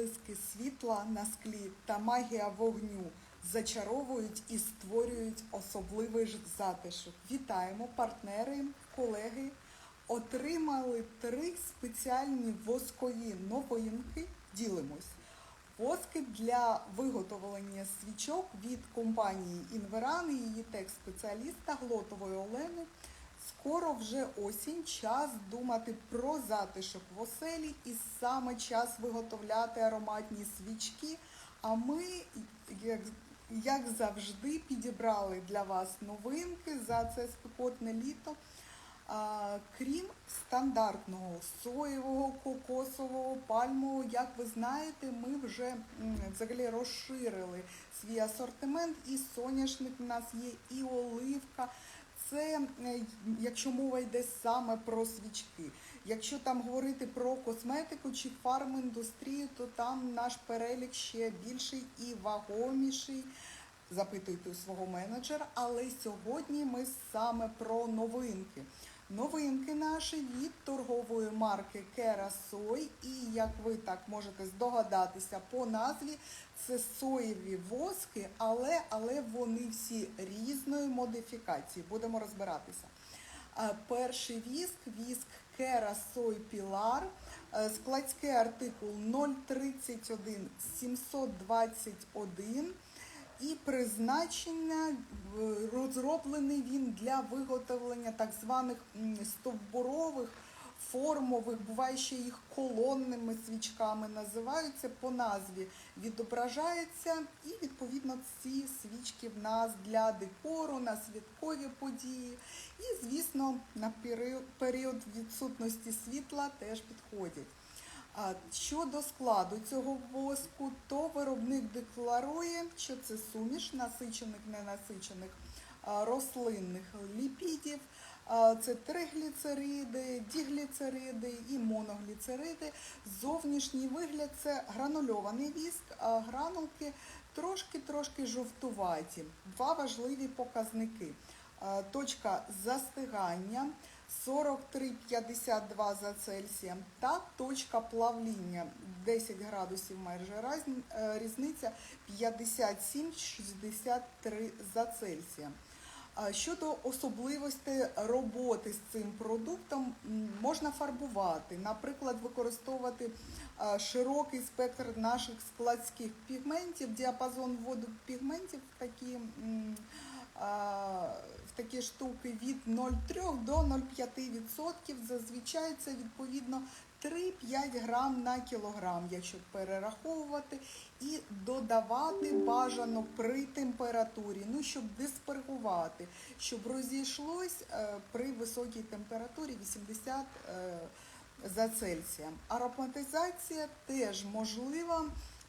відблиски світла на склі та магія вогню зачаровують і створюють особливий ж затишок. Вітаємо, партнери, колеги. Отримали три спеціальні воскові новинки. Ділимось. Воски для виготовлення свічок від компанії Інверан і її текст-спеціаліста Глотової Олени. Скоро вже осінь, час думати про затишок в оселі і саме час виготовляти ароматні свічки. А ми, як, як завжди, підібрали для вас новинки за це спекотне літо. Крім стандартного соєвого, кокосового, пальмового, як ви знаєте, ми вже взагалі розширили свій асортимент. І соняшник у нас є, і оливка. Це якщо мова йде саме про свічки. Якщо там говорити про косметику чи фарміндустрію, то там наш перелік ще більший і вагоміший. Запитуйте у свого менеджера, але сьогодні ми саме про новинки. Новинки наші від торгової марки Кера Сой. І як ви так можете здогадатися по назві, це соєві воски, але, але вони всі різної модифікації. Будемо розбиратися. Перший віск, віск Кера Сой Пілар, Е, складський артикул 031 721 і призначення розроблений він для виготовлення так званих стовбурових формових, буває ще їх колонними свічками називаються по назві. Відображається і відповідно ці свічки в нас для декору, на святкові події. І, звісно, на період відсутності світла теж підходять. А щодо складу цього воску, то виробник декларує, що це суміш насичених, ненасичених рослинних ліпідів. Це тригліцериди, дігліцериди і моногліцериди. Зовнішній вигляд це гранульований віск, а гранулки трошки-трошки жовтуваті. Два важливі показники. Точка застигання 43,52 за Цельсієм та точка плавління 10 градусів майже е, різниця 57,63 за Цельсієм. Щодо особливостей роботи з цим продуктом, можна фарбувати, наприклад, використовувати широкий спектр наших складських пігментів, діапазон вводу пігментів такі, в такі штуки від 0,3 до 0,5%. Зазвичай це відповідно 3-5 грам на кілограм, якщо перераховувати, і додавати бажано при температурі, ну щоб диспергувати, щоб розійшлось е, при високій температурі 80 е, за Цельсієм. Ароматизація теж можлива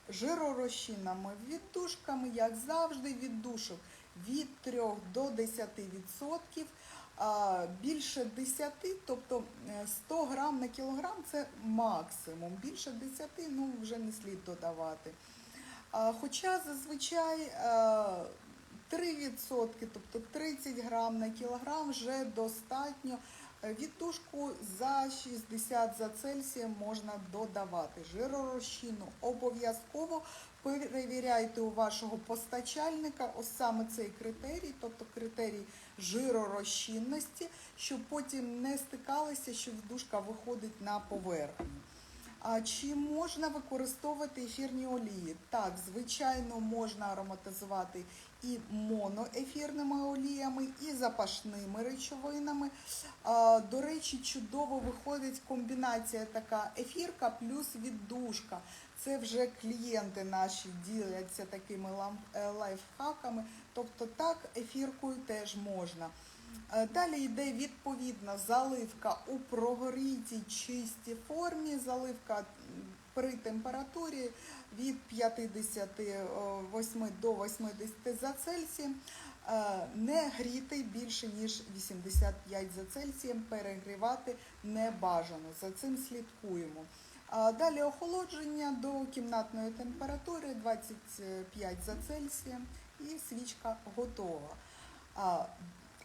жиророзчинними віддушками, як завжди, віддушок від 3 до 10%. Більше 10, тобто е, 100 грам на кілограм це максимум. Більше 10 ну, вже не слід додавати. Хоча зазвичай е, 3%, тобто 30 грам на кілограм вже достатньо. Віддушку за 60 за Цельсієм можна додавати. Жиророзчину обов'язково перевіряйте у вашого постачальника ось саме цей критерій, тобто критерій жиророзчинності, щоб потім не стикалися, що віддушка виходить на поверхню. А чи можна використовувати ефірні олії? Так, звичайно, можна ароматизувати і моноефірними оліями, і запашними речовинами. А, До речі, чудово виходить комбінація така ефірка плюс віддушка. Це вже клієнти наші діляться такими е, лайфхаками. Тобто так, ефіркою теж можна. Е, Далі йде відповідно заливка у прогорітій чистій формі. Заливка при температурі від 58 до 80 за Цельсієм. Е, Не гріти більше ніж 85 за Цельсієм. Перегрівати не бажано. За цим слідкуємо. Далі охолодження до кімнатної температури 25 за Цельсієм і свічка готова.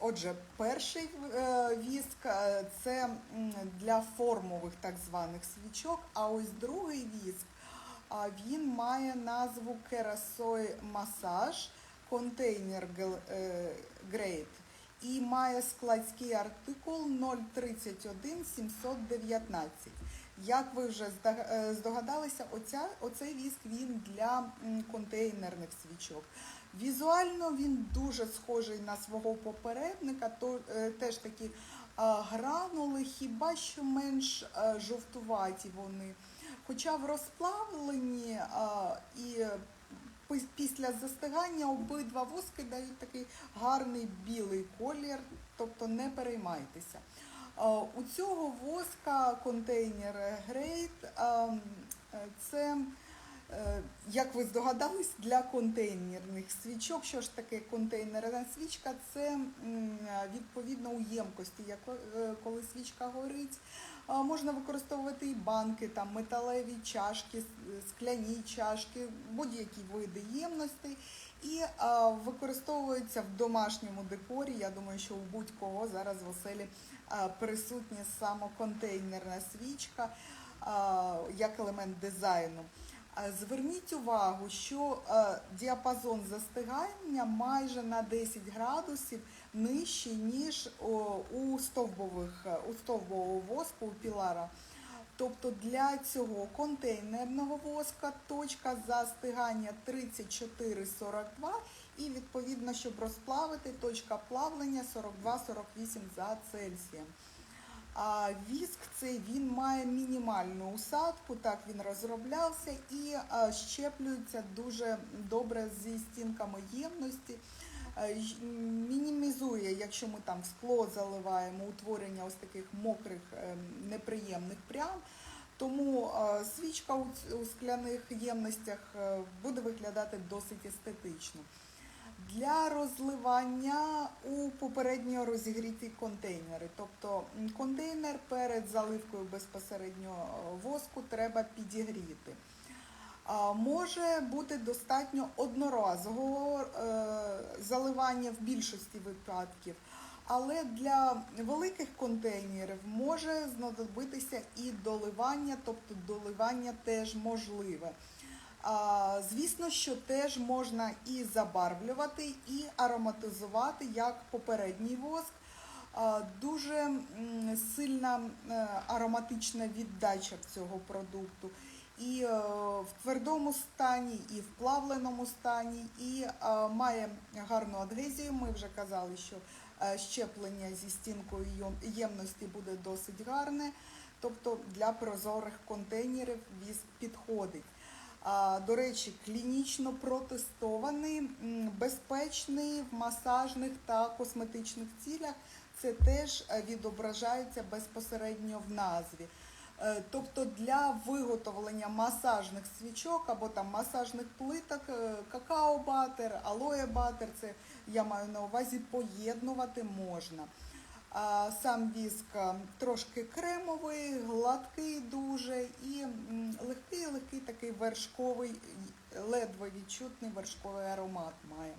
Отже, перший е, віск е, це для формових так званих свічок, а ось другий віск, Він має назву Керасой Масаж контейнер е, і має складський артикул 031 719. Як ви вже е, здогадалися, оця, оцей віск він для контейнерних свічок. Візуально він дуже схожий на свого попередника, то е, теж такі гранули, хіба що менш е, жовтуваті вони. Хоча в розплавленні і після застигання обидва воски дають такий гарний білий колір, тобто не переймайтеся. А, У цього воска контейнер Great а, м, е, це, е, як ви здогадались, для контейнерних свічок. Що ж таке контейнерна свічка? Це відповідно у ємкості, як е, коли свічка горить. Можна використовувати і банки, там металеві чашки, скляні чашки, будь-які види ємностей. І використовується в домашньому декорі. Я думаю, що у будь-кого зараз в оселі присутня самоконтейнерна свічка як елемент дизайну. Зверніть увагу, що діапазон застигання майже на 10 градусів нижчий, ніж у стовбових у стовбового воску у пілара. Тобто для цього контейнерного воска точка застигання 34-42 і відповідно, щоб розплавити, точка плавлення 42-48 за Цельсієм. А віск цей він має мінімальну усадку, так він розроблявся і щеплюється дуже добре зі стінками ємності. Е, Мінімізує, якщо ми там скло заливаємо утворення ось таких мокрих ем, неприємних плям. Тому е, свічка у скляних ємностях е, буде виглядати досить естетично. Для розливання у попередньо розігріті контейнери. Тобто контейнер перед заливкою безпосередньо е, воску треба підігріти. Може бути достатньо одноразового е, заливання в більшості випадків, але для великих контейнерів може знадобитися і доливання, тобто доливання теж можливе. Звісно, що теж можна і забарвлювати, і ароматизувати як попередній воск. Дуже сильна е, ароматична віддача цього продукту. І е, в твердому стані, і в плавленому стані, і е, має гарну адгезію. Ми вже казали, що щеплення зі стінкою ємності буде досить гарне. Тобто для прозорих контейнерів віз підходить. До речі, клінічно протестований, безпечний в масажних та косметичних цілях. Це теж е, відображається безпосередньо в назві. Е, Тобто для виготовлення масажних свічок або там масажних плиток, е, какао-батер, алоє-батер, це я маю на увазі поєднувати можна. Сам віск е, трошки кремовий, гладкий дуже і легкий, легкий такий вершковий, ледве відчутний вершковий аромат має.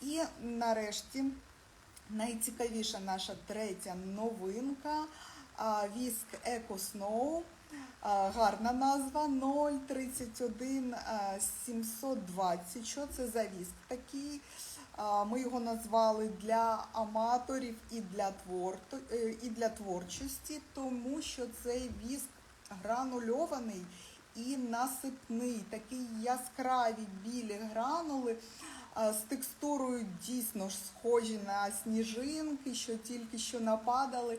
І нарешті найцікавіша наша третя новинка віск Eco Snow. Гарна назва 031 720. Що це за віск такий? Ми його назвали для аматорів і для, творто, е, і для творчості, тому що цей віск гранульований і насипний, такі яскраві білі гранули з текстурою дійсно ж схожі на сніжинки, що тільки що нападали,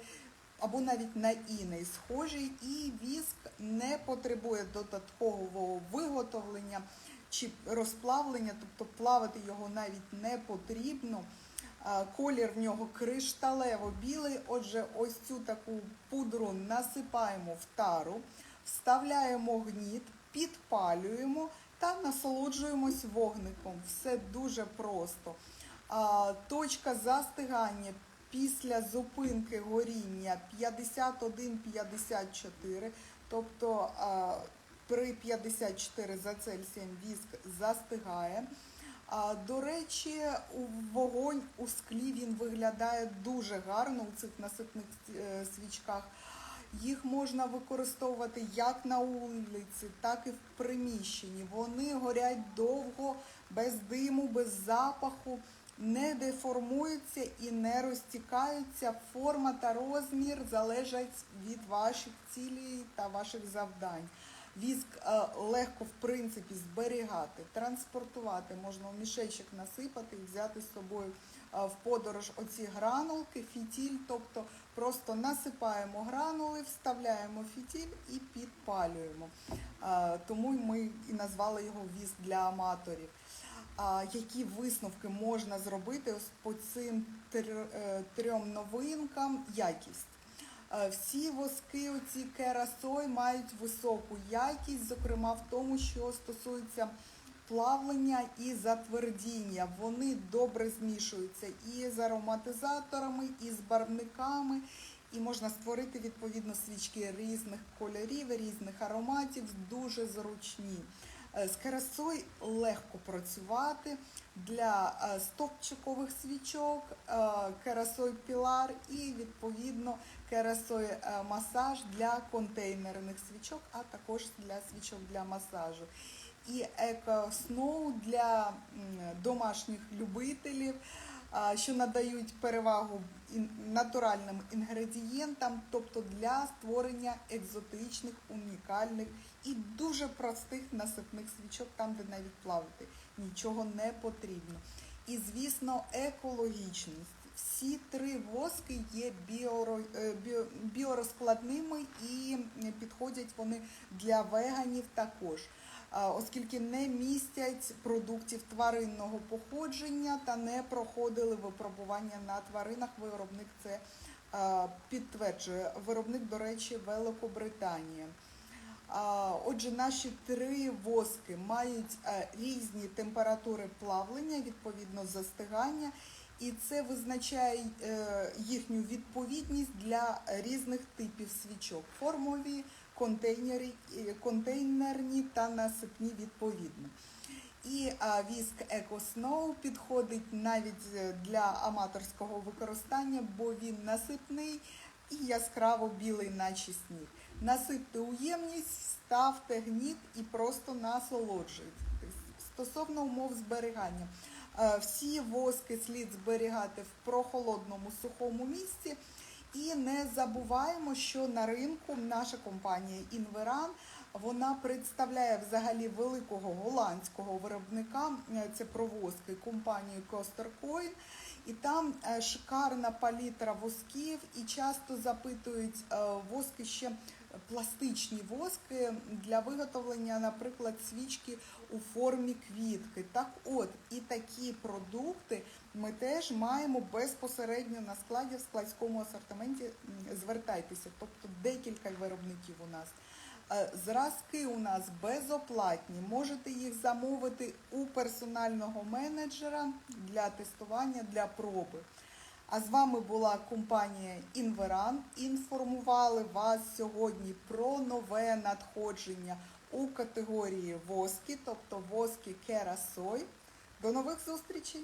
або навіть на іней схожі, і віск не потребує додаткового виготовлення чи розплавлення, тобто плавити його навіть не потрібно. Колір в нього кришталево-білий. Отже, ось цю таку пудру насипаємо в тару, вставляємо гніт, підпалюємо та насолоджуємось вогником. Все дуже просто. Точка застигання після зупинки горіння 51-54, тобто при 54 за Цельсієм віск застигає. До речі, вогонь у склі він виглядає дуже гарно у цих насипних е, свічках. Їх можна використовувати як на вулиці, так і в приміщенні. Вони горять довго, без диму, без запаху, не деформуються і не розтікаються. Форма та розмір залежать від ваших цілей та ваших завдань. Віск е, легко в принципі зберігати, транспортувати, можна в мішечок насипати і взяти з собою е, в подорож оці гранулки, фітіль, тобто просто насипаємо гранули, вставляємо фітіль і підпалюємо. Е, Тому ми і назвали його віск для аматорів. Які висновки можна зробити по цим трьом новинкам? Якість. Е, Всі воски, оці керасой, мають високу якість, зокрема в тому, що стосується плавлення і затвердіння. Вони добре змішуються і з ароматизаторами, і з барвниками. І можна створити відповідно свічки різних кольорів, різних ароматів, дуже зручні. Е, З керасой легко працювати для стовпчикових свічок, е, керасой пілар і відповідно керасой е, масаж для контейнерних свічок, а також для свічок для масажу. І еко сноу для домашніх любителів, що надають перевагу натуральним інгредієнтам, тобто для створення екзотичних, унікальних і дуже простих насипних свічок, там, де навіть плавати нічого не потрібно. І, звісно, екологічність. Всі три воски є е, біо- біорозкладними і підходять вони для веганів також оскільки не містять продуктів тваринного походження та не проходили випробування на тваринах. Виробник це підтверджує. Виробник, до речі, Великобританія. Отже, наші три воски мають різні температури плавлення, відповідно застигання, і це визначає е, їхню відповідність для різних типів свічок. Формові, е, контейнерні та насипні відповідно. І віск Snow підходить навіть е, для аматорського використання, бо він насипний і яскраво білий, наче сніг. Насипте уємність, ставте гніт і просто насолоджуйтесь. Стосовно умов зберігання. Е, Всі воски слід зберігати в прохолодному сухому місці. І не забуваємо, що на ринку наша компанія Інверан вона представляє взагалі великого голландського виробника. е, Це провозки компанії Костеркоін. І там е, шикарна палітра восків, і часто запитують е, воски ще пластичні воски для виготовлення, наприклад, свічки у формі квітки. Так от, і такі продукти ми теж маємо безпосередньо на складі в складському асортименті. Звертайтеся, тобто декілька виробників у нас. Е, Зразки у нас безоплатні. Можете їх замовити у персонального менеджера для тестування, для проби. А з вами була компанія Інверан. Інформували вас сьогодні про нове надходження у категорії воски, тобто воски Керасой. До нових зустрічей!